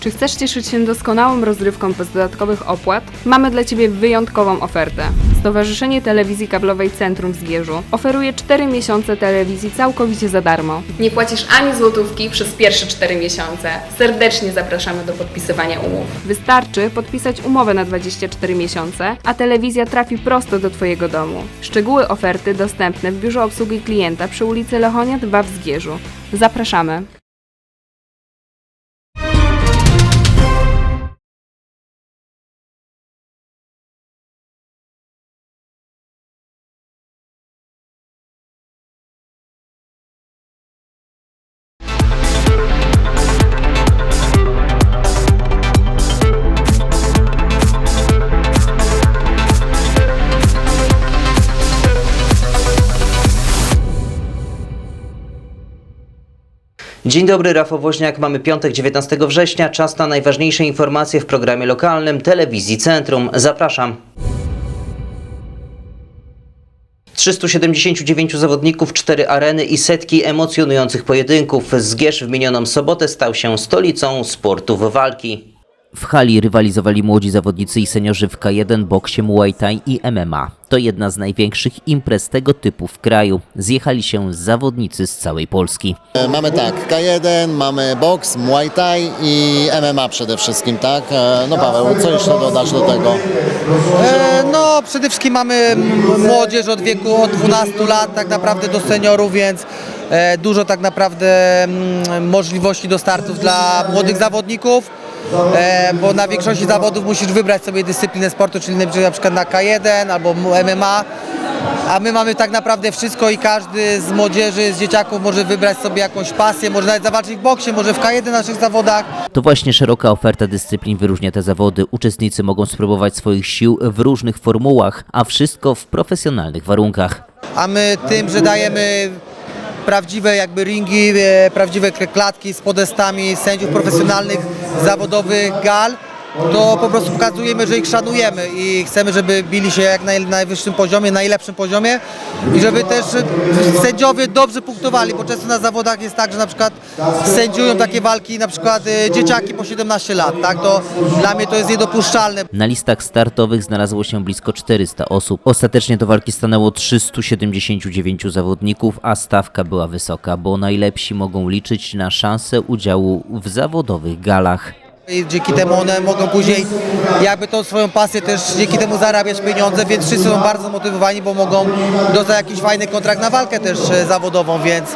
Czy chcesz cieszyć się doskonałą rozrywką bez dodatkowych opłat? Mamy dla Ciebie wyjątkową ofertę. Stowarzyszenie Telewizji Kablowej Centrum w Zgierzu oferuje 4 miesiące telewizji całkowicie za darmo. Nie płacisz ani złotówki przez pierwsze 4 miesiące. Serdecznie zapraszamy do podpisywania umów. Wystarczy podpisać umowę na 24 miesiące, a telewizja trafi prosto do Twojego domu. Szczegóły oferty dostępne w biurze obsługi klienta przy ulicy Lechonia 2 w Zgierzu. Zapraszamy. Dzień dobry, Rafał Woźniak. Mamy piątek, 19 września. Czas na najważniejsze informacje w programie lokalnym Telewizji Centrum. Zapraszam. 379 zawodników, 4 areny i setki emocjonujących pojedynków. Zgierz w minioną sobotę stał się stolicą sportów walki. W hali rywalizowali młodzi zawodnicy i seniorzy w K1, boksie, Muay Thai i MMA. To jedna z największych imprez tego typu w kraju. Zjechali się zawodnicy z całej Polski. E, Mamy tak, K1, mamy boks, Muay Thai i MMA przede wszystkim, tak? E, No Paweł, co jeszcze dodasz do tego? E, No, przede wszystkim mamy młodzież od wieku od 12 lat tak naprawdę do seniorów, więc e, dużo tak naprawdę mm, możliwości do startów dla młodych zawodników, bo na większości zawodów musisz wybrać sobie dyscyplinę sportu, czyli na przykład na K1 albo MMA, a my mamy tak naprawdę wszystko i każdy z młodzieży, z dzieciaków może wybrać sobie jakąś pasję, może nawet zawalczyć w boksie, może w K1 naszych zawodach. To właśnie szeroka oferta dyscyplin wyróżnia te zawody. Uczestnicy mogą spróbować swoich sił w różnych formułach, a wszystko w profesjonalnych warunkach. a my tym, że dajemy prawdziwe jakby ringi, e, prawdziwe klatki z podestami sędziów profesjonalnych, zawodowych gal, to po prostu pokazujemy, że ich szanujemy i chcemy, żeby bili się jak na naj, najwyższym poziomie, najlepszym poziomie i żeby też sędziowie dobrze punktowali, bo często na zawodach jest tak, że na przykład sędziują takie walki na przykład e, dzieciaki po 17 lat, tak, to dla mnie to jest niedopuszczalne. Na listach startowych znalazło się blisko 400 osób. Ostatecznie do walki stanęło 379 zawodników, a stawka była wysoka, bo najlepsi mogą liczyć na szansę udziału w zawodowych galach. I dzięki temu one mogą później jakby tą swoją pasję też dzięki temu zarabiać pieniądze, więc wszyscy są bardzo zmotywowani, bo mogą dostać jakiś fajny kontrakt na walkę też e, zawodową, więc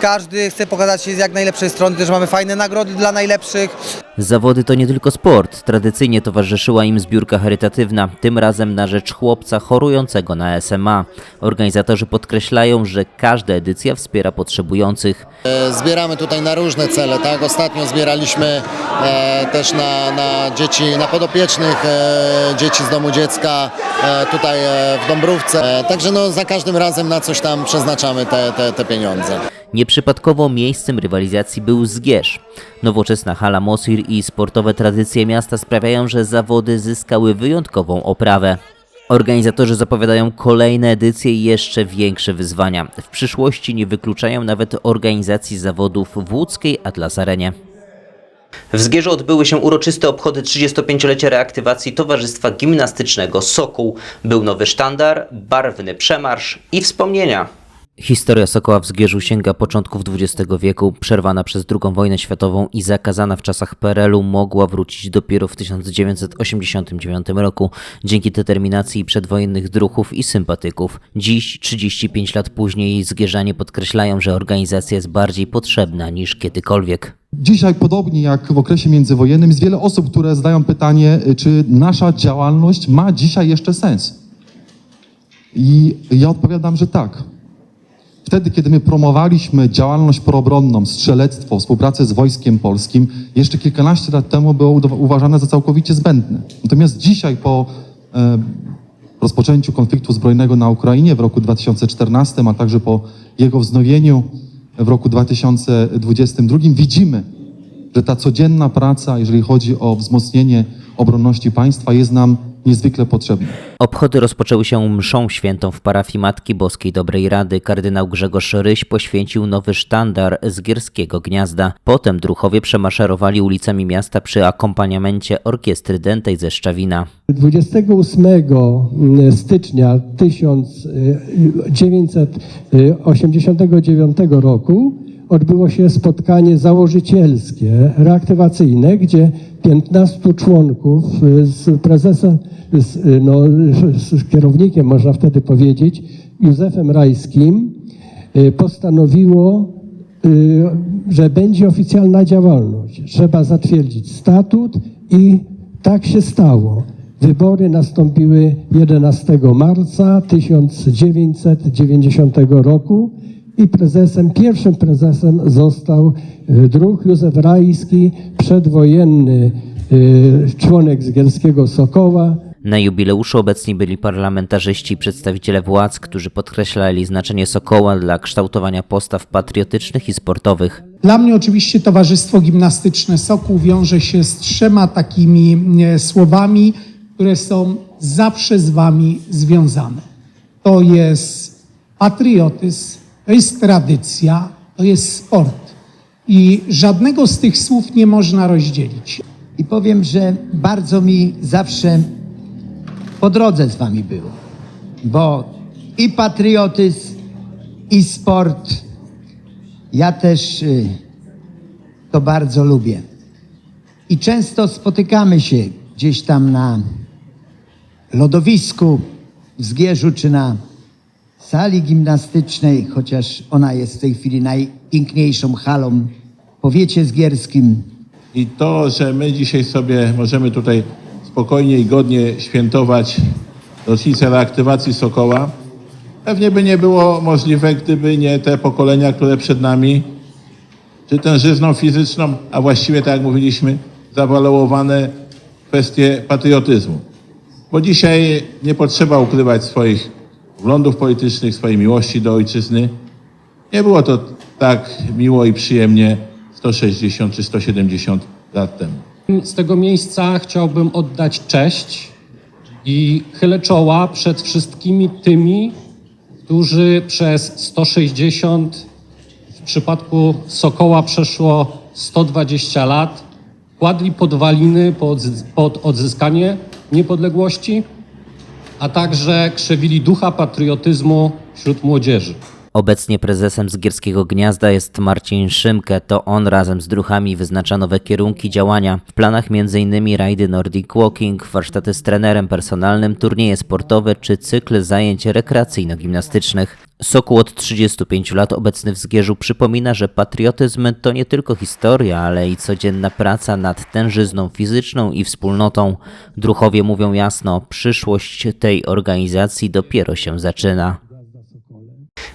każdy chce pokazać się z jak najlepszej strony, też mamy fajne nagrody dla najlepszych. Zawody to nie tylko sport. Tradycyjnie towarzyszyła im zbiórka charytatywna, tym razem na rzecz chłopca chorującego na SMA. Organizatorzy podkreślają, że każda edycja wspiera potrzebujących. E, Zbieramy tutaj na różne cele, tak? Ostatnio zbieraliśmy e, też na, na dzieci, na podopiecznych e, dzieci z domu dziecka e, tutaj e, w Dąbrówce. E, także no za każdym razem na coś tam przeznaczamy te, te, te pieniądze. Nieprzypadkowo miejscem rywalizacji był Zgierz. Nowoczesna hala Mosir i sportowe tradycje miasta sprawiają, że zawody zyskały wyjątkową oprawę. Organizatorzy zapowiadają kolejne edycje i jeszcze większe wyzwania. W przyszłości nie wykluczają nawet organizacji zawodów w łódzkiej Atlas Arenie. W Zgierzu odbyły się uroczyste obchody 35-lecia reaktywacji Towarzystwa Gimnastycznego Sokół. Był nowy sztandar, barwny przemarsz i wspomnienia. Historia Sokoła w Zgierzu sięga początków XX wieku. Przerwana przez II wojnę światową i zakazana w czasach PRL-u mogła wrócić dopiero w 1989 roku dzięki determinacji przedwojennych druhów i sympatyków. Dziś, 35 lat później, Zgierzanie podkreślają, że organizacja jest bardziej potrzebna niż kiedykolwiek. Dzisiaj, podobnie jak w okresie międzywojennym, jest wiele osób, które zadają pytanie, y, czy nasza działalność ma dzisiaj jeszcze sens. I ja odpowiadam, że tak. Wtedy, kiedy my promowaliśmy działalność proobronną, strzelectwo, współpracę z Wojskiem Polskim, jeszcze kilkanaście lat temu było uważane za całkowicie zbędne. Natomiast dzisiaj, po e, rozpoczęciu konfliktu zbrojnego na Ukrainie w roku 2014, a także po jego wznowieniu w roku 2022, widzimy, że ta codzienna praca, jeżeli chodzi o wzmocnienie obronności państwa, jest nam niezwykle potrzebne. Obchody rozpoczęły się mszą świętą w parafii Matki Boskiej Dobrej Rady. Kardynał Grzegorz Ryś poświęcił nowy sztandar z Gierskiego Gniazda. Potem druchowie przemaszerowali ulicami miasta przy akompaniamencie orkiestry dętej ze Szczawina. 28 stycznia 1989 roku odbyło się spotkanie założycielskie, reaktywacyjne, gdzie 15 członków z prezesem, z, no, z kierownikiem, można wtedy powiedzieć, Józefem Rajskim, y, postanowiło, y, że będzie oficjalna działalność. Trzeba zatwierdzić statut i tak się stało. Wybory nastąpiły 11 marca 1990 roku i prezesem, pierwszym prezesem został y, druh Józef Rajski, przedwojenny y, członek Zgierskiego Sokoła, Na jubileuszu obecni byli parlamentarzyści i przedstawiciele władz, którzy podkreślali znaczenie Sokoła dla kształtowania postaw patriotycznych i sportowych. Dla mnie oczywiście Towarzystwo Gimnastyczne Sokół wiąże się z trzema takimi e, słowami, które są zawsze z Wami związane. To jest patriotyzm, to jest tradycja, to jest sport. I żadnego z tych słów nie można rozdzielić. I powiem, że bardzo mi zawsze po drodze z wami było. Bo i patriotyzm, i sport, ja też y, to bardzo lubię. I często spotykamy się gdzieś tam na lodowisku w Zgierzu czy na sali gimnastycznej, chociaż ona jest w tej chwili najpiękniejszą halą w powiecie zgierskim. I to, że my dzisiaj sobie możemy tutaj spokojnie i godnie świętować rocznicę reaktywacji Sokoła, pewnie by nie było możliwe, gdyby nie te pokolenia, które przed nami, czy tężyzną fizyczną, a właściwie, tak jak mówiliśmy, zawaluowane kwestie patriotyzmu. Bo dzisiaj nie potrzeba ukrywać swoich wglądów politycznych, swojej miłości do ojczyzny. Nie było to tak miło i przyjemnie 160 czy 170 lat temu. Z tego miejsca chciałbym oddać cześć i chylę czoła przed wszystkimi tymi, którzy przez 160, w przypadku Sokoła przeszło 120 lat, kładli podwaliny pod, pod odzyskanie niepodległości, a także krzewili ducha patriotyzmu wśród młodzieży. Obecnie prezesem Zgierskiego Gniazda jest Marcin Szymkę. To on razem z druchami wyznacza nowe kierunki działania. W planach m.in. rajdy Nordic Walking, warsztaty z trenerem personalnym, turnieje sportowe czy cykl zajęć rekreacyjno-gimnastycznych. Sokół od 35 lat obecny w Zgierzu przypomina, że patriotyzm to nie tylko historia, ale i codzienna praca nad tężyzną fizyczną i wspólnotą. Druchowie mówią jasno, przyszłość tej organizacji dopiero się zaczyna.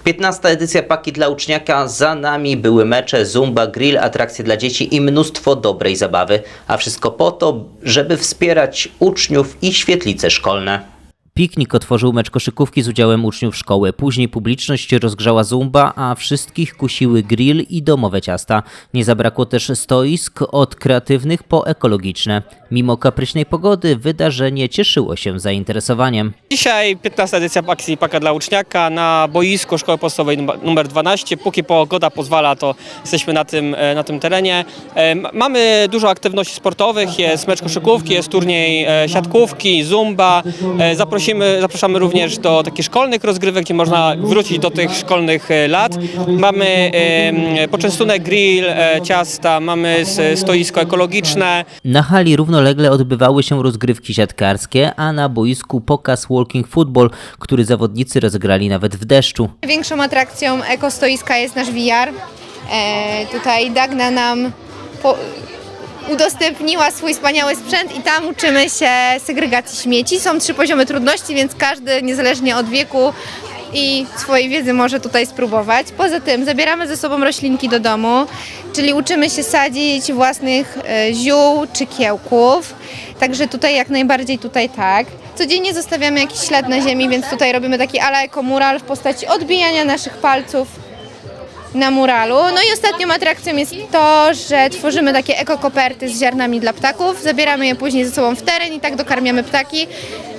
15. edycja Paki dla Uczniaka za nami, były mecze, zumba, grill, atrakcje dla dzieci i mnóstwo dobrej zabawy. A wszystko po to, żeby wspierać uczniów i świetlice szkolne. Piknik otworzył mecz koszykówki z udziałem uczniów szkoły. Później publiczność rozgrzała zumba, a wszystkich kusiły grill i domowe ciasta. Nie zabrakło też stoisk od kreatywnych po ekologiczne. Mimo kapryśnej pogody wydarzenie cieszyło się zainteresowaniem. Dzisiaj 15 edycja akcji Paka dla Uczniaka na boisku Szkoły Podstawowej numer 12. Póki pogoda pozwala, to jesteśmy na tym, e, na tym terenie. E, Mamy dużo aktywności sportowych, jest mecz koszykówki, jest turniej e, siatkówki, zumba. Zaprosimy, zapraszamy również do takich szkolnych rozgrywek, gdzie można wrócić do tych szkolnych lat. Mamy poczęstunek grill, ciasta, mamy stoisko ekologiczne. Na hali równolegle odbywały się rozgrywki siatkarskie, a na boisku pokaz walking football, który zawodnicy rozegrali nawet w deszczu. Większą atrakcją ekostoiska jest nasz VR. E, tutaj Dagna nam po, udostępniła swój wspaniały sprzęt i tam uczymy się segregacji śmieci. Są trzy poziomy trudności, więc każdy niezależnie od wieku i swojej wiedzy może tutaj spróbować. Poza tym zabieramy ze sobą roślinki do domu, czyli uczymy się sadzić własnych e, ziół czy kiełków. Także tutaj jak najbardziej tutaj tak. Codziennie zostawiamy jakiś ślad na ziemi, więc tutaj robimy taki ala ekomural w postaci odbijania naszych palców na muralu. No i ostatnią atrakcją jest to, że tworzymy takie ekokoperty z ziarnami dla ptaków. Zabieramy je później ze sobą w teren i tak dokarmiamy ptaki,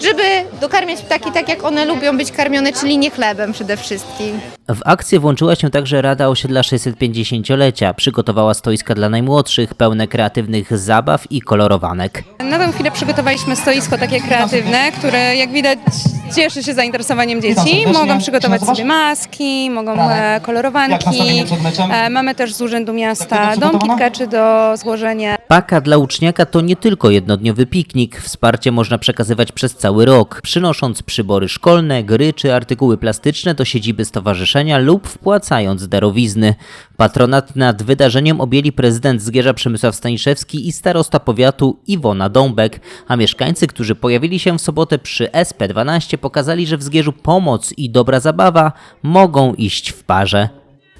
żeby dokarmiać ptaki tak, jak one lubią być karmione, czyli nie chlebem przede wszystkim. W akcję włączyła się także Rada Osiedla 650-lecia. Przygotowała stoiska dla najmłodszych, pełne kreatywnych zabaw i kolorowanek. Na tę chwilę przygotowaliśmy stoisko takie kreatywne, które jak widać cieszy się zainteresowaniem dzieci. Mogą przygotować sobie maski, mogą e, kolorowanki. E, Mamy też z Urzędu Miasta dom kitkaczy do złożenia. Paka dla uczniaka to nie tylko jednodniowy piknik. Wsparcie można przekazywać przez cały rok, przynosząc przybory szkolne, gry czy artykuły plastyczne do siedziby stowarzyszenia lub wpłacając darowizny. Patronat nad wydarzeniem objęli prezydent Zgierza Przemysław Staniszewski i starosta powiatu Iwona Dąbek, a mieszkańcy, którzy pojawili się w sobotę przy SP12 pokazali, że w Zgierzu pomoc i dobra zabawa mogą iść w parze.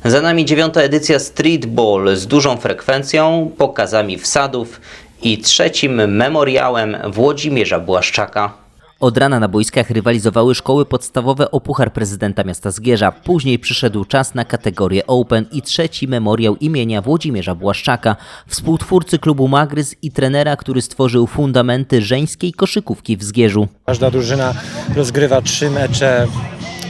Za nami dziewiąta edycja Street Ball z dużą frekwencją, pokazami wsadów i trzecim memoriałem Włodzimierza Błaszczaka. Od rana na boiskach rywalizowały szkoły podstawowe o Puchar Prezydenta Miasta Zgierza. Później przyszedł czas na kategorię Open i trzeci memoriał imienia Włodzimierza Błaszczaka, współtwórcy klubu Magrys i trenera, który stworzył fundamenty żeńskiej koszykówki w Zgierzu. Każda drużyna rozgrywa trzy mecze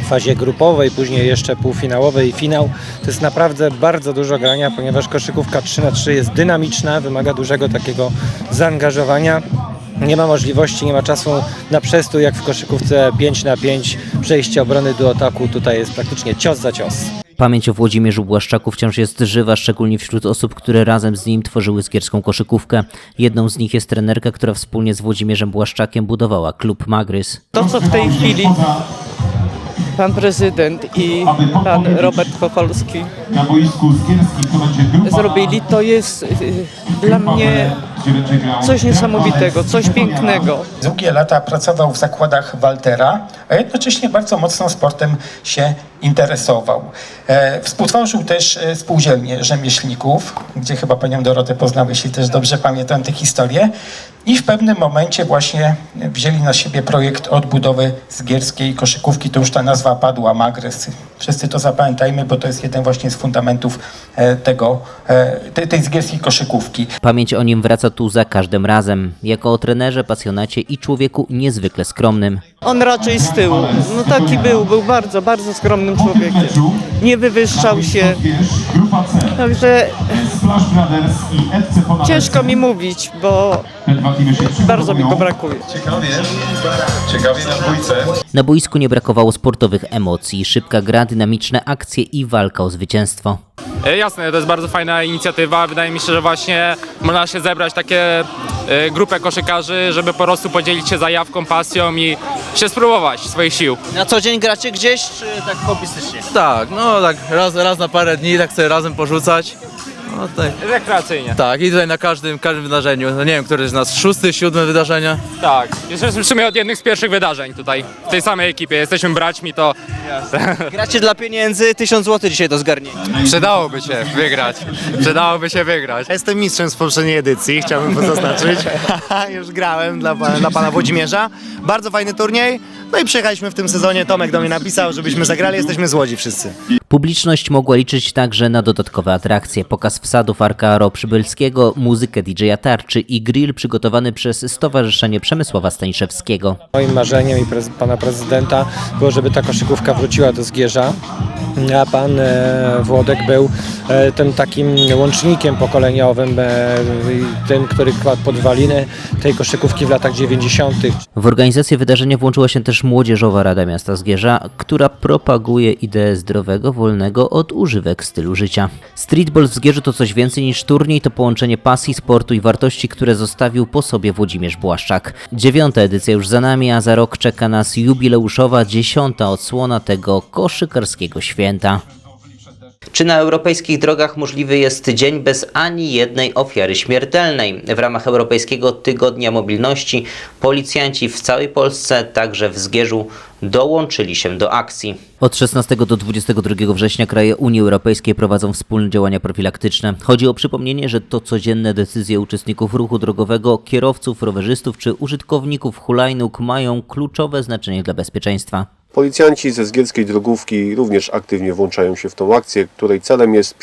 w fazie grupowej, później jeszcze półfinałowej i finał. To jest naprawdę bardzo dużo grania, ponieważ koszykówka 3 na 3 jest dynamiczna, wymaga dużego takiego zaangażowania. Nie ma możliwości, nie ma czasu na przestój, jak w koszykówce 5 na 5 przejście obrony do ataku. Tutaj jest praktycznie cios za cios. Pamięć o Włodzimierzu Błaszczaku wciąż jest żywa, szczególnie wśród osób, które razem z nim tworzyły zgierską koszykówkę. Jedną z nich jest trenerka, która wspólnie z Włodzimierzem Błaszczakiem budowała klub Magrys. To, co w tej chwili pan prezydent i pan Robert Kocholski zrobili, to jest y, dla mnie coś niesamowitego, coś pięknego. Długie lata pracował w zakładach Waltera, a jednocześnie bardzo mocno sportem się interesował. E, Współtworzył też e, spółdzielnię rzemieślników, gdzie chyba panią Dorotę poznałeś i też dobrze pamiętam tę historię. I w pewnym momencie właśnie wzięli na siebie projekt odbudowy zgierskiej koszykówki. To już ta nazwa padła, Magres. Wszyscy to zapamiętajmy, bo to jest jeden właśnie z fundamentów e, tego, tej, tej zgierskiej koszykówki. Pamięć o nim wraca tu za każdym razem. Jako o trenerze, pasjonacie i człowieku niezwykle skromnym. On raczej z tyłu. No taki był, był bardzo, bardzo człowiekiem. Nie wywyższał się. Także ciężko mi mówić, bo bardzo mi go brakuje. Ciekawie, ciekawie na dwójce. Na boisku nie brakowało sportowych emocji, szybka gra, dynamiczne akcje i walka o zwycięstwo. E, Jasne, to jest bardzo fajna inicjatywa. Wydaje mi się, że właśnie można się zebrać takie grupę koszykarzy, żeby po prostu podzielić się zajawką, pasją i się spróbować swoich sił. Na co dzień gracie gdzieś, czy tak hobbystycznie? Tak, no tak raz, raz na parę dni, tak sobie razem porzucać. No tak. Rekreacyjnie. Tak, i tutaj na każdym, każdym wydarzeniu. No nie wiem, który z nas, szóste, siódme wydarzenia. Tak. Jesteśmy w sumie od jednych z pierwszych wydarzeń tutaj, w tej samej ekipie. Jesteśmy braćmi, to Gracie dla pieniędzy, 1000 zł dzisiaj do zgarnięcia. przydałoby się wygrać. Przydałoby się wygrać. Jestem mistrzem z poprzedniej edycji, chciałbym to zaznaczyć. Już grałem dla, pana- dla pana Włodzimierza. Bardzo fajny turniej. No i przyjechaliśmy w tym sezonie. Tomek do mnie napisał, żebyśmy zagrali. Jesteśmy z Łodzi wszyscy. Publiczność mogła liczyć także na dodatkowe atrakcje. Pokaz wsadów Arka Przybylskiego, muzykę DJ-a Tarczy i grill przygotowany przez Stowarzyszenie Przemysława Staniszewskiego. Moim marzeniem i prez, pana prezydenta było, żeby ta koszykówka wróciła do Zgierza. A pan e, Włodek był e, tym takim łącznikiem pokoleniowym, e, tym, który kładł podwaliny tej koszykówki w latach 90. W organizację wydarzenia włączyła się też Młodzieżowa Rada Miasta Zgierza, która propaguje ideę zdrowego, wolnego od używek stylu życia. Streetball w Zgierzu to coś więcej niż turniej, to połączenie pasji, sportu i wartości, które zostawił po sobie Włodzimierz Błaszczak. Dziewiąta edycja już za nami, a za rok czeka nas jubileuszowa dziesiąta odsłona tego koszykarskiego święta. Czy na europejskich drogach możliwy jest dzień bez ani jednej ofiary śmiertelnej? W ramach Europejskiego Tygodnia Mobilności policjanci w całej Polsce, także w Zgierzu, dołączyli się do akcji. Od 16 do 22 września kraje Unii Europejskiej prowadzą wspólne działania profilaktyczne. Chodzi o przypomnienie, że to codzienne decyzje uczestników ruchu drogowego, kierowców, rowerzystów czy użytkowników hulajnóg mają kluczowe znaczenie dla bezpieczeństwa. Policjanci ze Zgierskiej Drogówki również aktywnie włączają się w tą akcję, której celem jest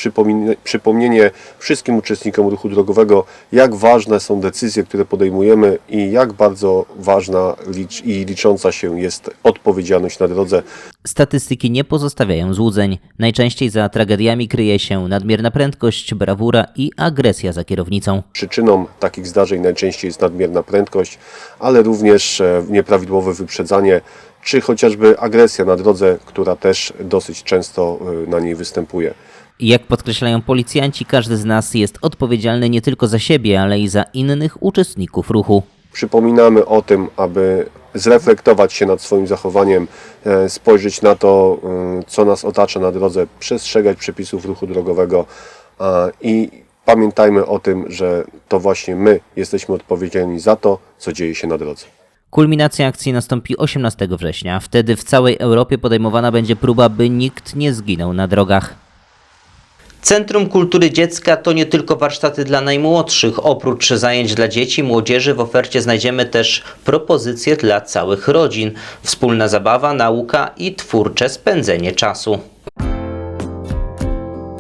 przypomnienie wszystkim uczestnikom ruchu drogowego, jak ważne są decyzje, które podejmujemy i jak bardzo ważna licz- i licząca się jest odpowiedzialność na drodze. Statystyki nie pozostawiają złudzeń. Najczęściej za tragediami kryje się nadmierna prędkość, brawura i agresja za kierownicą. Przyczyną takich zdarzeń najczęściej jest nadmierna prędkość, ale również e, nieprawidłowe wyprzedzanie, czy chociażby agresja na drodze, która też dosyć często e, na niej występuje. Jak podkreślają policjanci, każdy z nas jest odpowiedzialny nie tylko za siebie, ale i za innych uczestników ruchu. Przypominamy o tym, aby zreflektować się nad swoim zachowaniem, e, spojrzeć na to, e, co nas otacza na drodze, przestrzegać przepisów ruchu drogowego i pamiętajmy o tym, że to właśnie my jesteśmy odpowiedzialni za to, co dzieje się na drodze. Kulminacja akcji nastąpi 18 września. Wtedy w całej Europie podejmowana będzie próba, by nikt nie zginął na drogach. Centrum Kultury Dziecka to nie tylko warsztaty dla najmłodszych. Oprócz zajęć dla dzieci, młodzieży w ofercie znajdziemy też propozycje dla całych rodzin. Wspólna zabawa, nauka i twórcze spędzenie czasu.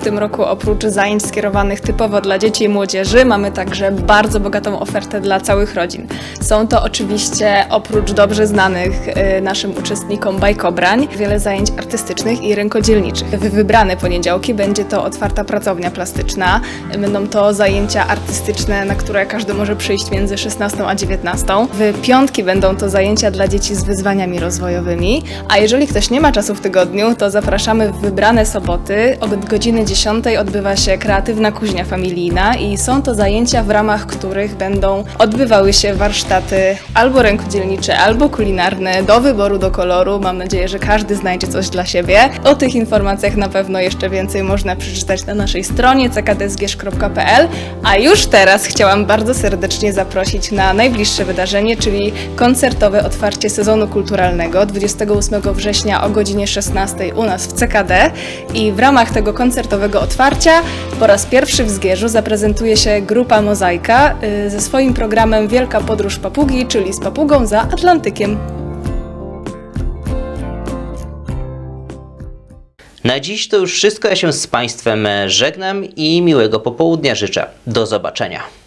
Tym roku oprócz zajęć skierowanych typowo dla dzieci i młodzieży mamy także bardzo bogatą ofertę dla całych rodzin. Są to oczywiście oprócz dobrze znanych y, naszym uczestnikom bajkobrań, wiele zajęć artystycznych i rękodzielniczych. W wybrane poniedziałki będzie to otwarta pracownia plastyczna, będą to zajęcia artystyczne, na które każdy może przyjść między 16 a 19. W piątki będą to zajęcia dla dzieci z wyzwaniami rozwojowymi, a jeżeli ktoś nie ma czasu w tygodniu, to zapraszamy w wybrane soboty. Od godziny 10 odbywa się kreatywna kuźnia familijna i są to zajęcia, w ramach których będą odbywały się warsztaty albo rękodzielnicze, albo kulinarne, do wyboru, do koloru. Mam nadzieję, że każdy znajdzie coś dla siebie. O tych informacjach na pewno jeszcze więcej można przeczytać na naszej stronie ckdsgierz.pl, a już teraz chciałam bardzo serdecznie zaprosić na najbliższe wydarzenie, czyli koncertowe otwarcie sezonu kulturalnego 28 września o godzinie 16 u nas w CKD i w ramach tego koncertowego otwarcia po raz pierwszy w Zgierzu zaprezentuje się grupa Mozaika y, ze swoim programem Wielka Podróż Papugi, czyli z papugą za Atlantykiem. Na dziś to już wszystko. Ja się z Państwem żegnam i miłego popołudnia życzę. Do zobaczenia.